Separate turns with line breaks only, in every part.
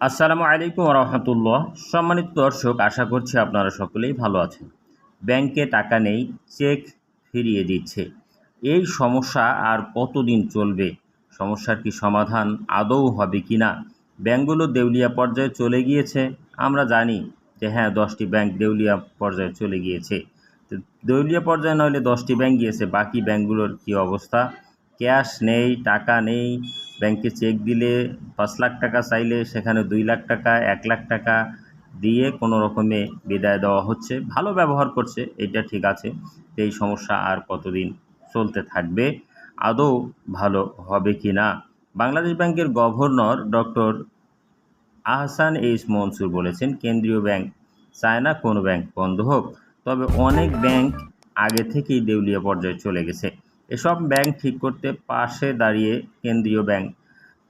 আসসালামু আলাইকুম রহমতুল্লাহ সম্মানিত দর্শক, আশা করছি আপনারা সকলেই ভালো আছেন। ব্যাংকে টাকা নেই, চেক ফিরিয়ে দিচ্ছে। এই সমস্যা আর কতদিন চলবে? সমস্যার কি সমাধান আদৌ হবে কি না? ব্যাংকগুলো দেউলিয়া পর্যায়ে চলে গিয়েছে। আমরা জানি যে হ্যাঁ দশটি ব্যাংক দেউলিয়া পর্যায়ে চলে গিয়েছে। তো দেউলিয়া পর্যায়ে নইলে দশটি ব্যাংক গিয়েছে। বাকি ব্যাংকগুলোর কি অবস্থা? ক্যাশ নেই, টাকা নেই ব্যাংকে চেক দিলে পাঁচ লাখ টাকা চাইলে সেখানে দুই লাখ টাকা, এক লাখ টাকা দিয়ে কোনো রকমে বিদায় দেওয়া হচ্ছে। ভালো ব্যবহার করছে, এটা ঠিক আছে। এই সমস্যা আর কতদিন চলতে থাকবে, আদৌ ভালো হবে কি না? বাংলাদেশ ব্যাংকের governor doctor Ahsan H Mansur বলেছেন, কেন্দ্রীয় ব্যাংক চায় না কোনো ব্যাংক বন্ধ হোক, তবে অনেক ব্যাংক আগে থেকেই দেউলিয়া পর্যায়ে চলে গেছে। এসব ব্যাংক ঠিক করতে পাশে দাঁড়িয়ে কেন্দ্রীয় ব্যাংক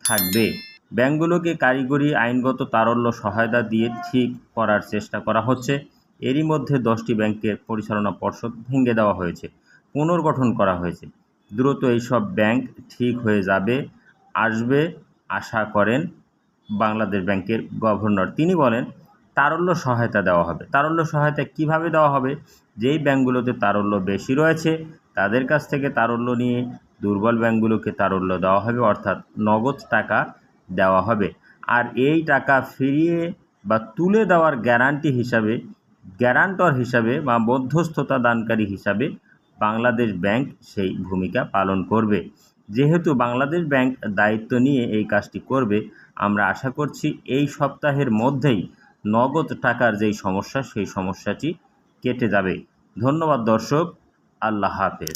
থাকবে। ব্যাংকগুলোকে কারিগরি আইনগত তারল্য সহায়তা দিয়ে ঠিক করার চেষ্টা করা হচ্ছে। এরই মধ্যে দশটি ব্যাংকের পরিচালনা পর্ষদ ভেঙে দেওয়া হয়েছে, পুনর্গঠন করা হয়েছে। দ্রুত এইসব ব্যাংক ঠিক হয়ে যাবে, আসবে, আশা করেন বাংলাদেশ ব্যাংকের গভর্নর। তিনি বলেন, তারল্য সহায়তা দেওয়া হবে। তারল্য সহায়তা কীভাবে দেওয়া হবে? যেই ব্যাংকগুলোতে তারল্য বেশি রয়েছে তাদের কাছ থেকে তারল্য নিয়ে দুর্বল ব্যাংকগুলোকে তারল্য দেওয়া হবে, অর্থাৎ নগদ টাকা দেওয়া হবে। আর এই টাকা ফিরিয়ে বা তুলে দেওয়ার গ্যারান্টি হিসাবে, গ্যারান্টর হিসাবে বা মধ্যস্থতা দানকারী হিসাবে বাংলাদেশ ব্যাংক সেই ভূমিকা পালন করবে। যেহেতু বাংলাদেশ ব্যাংক দায়িত্ব নিয়ে এই কাজটি করবে, আমরা আশা করছি এই সপ্তাহের মধ্যেই নগদ টাকার যেই সমস্যা, সেই সমস্যাটি কেটে যাবে। ধন্যবাদ দর্শক। আল্লাহ হাফেজ।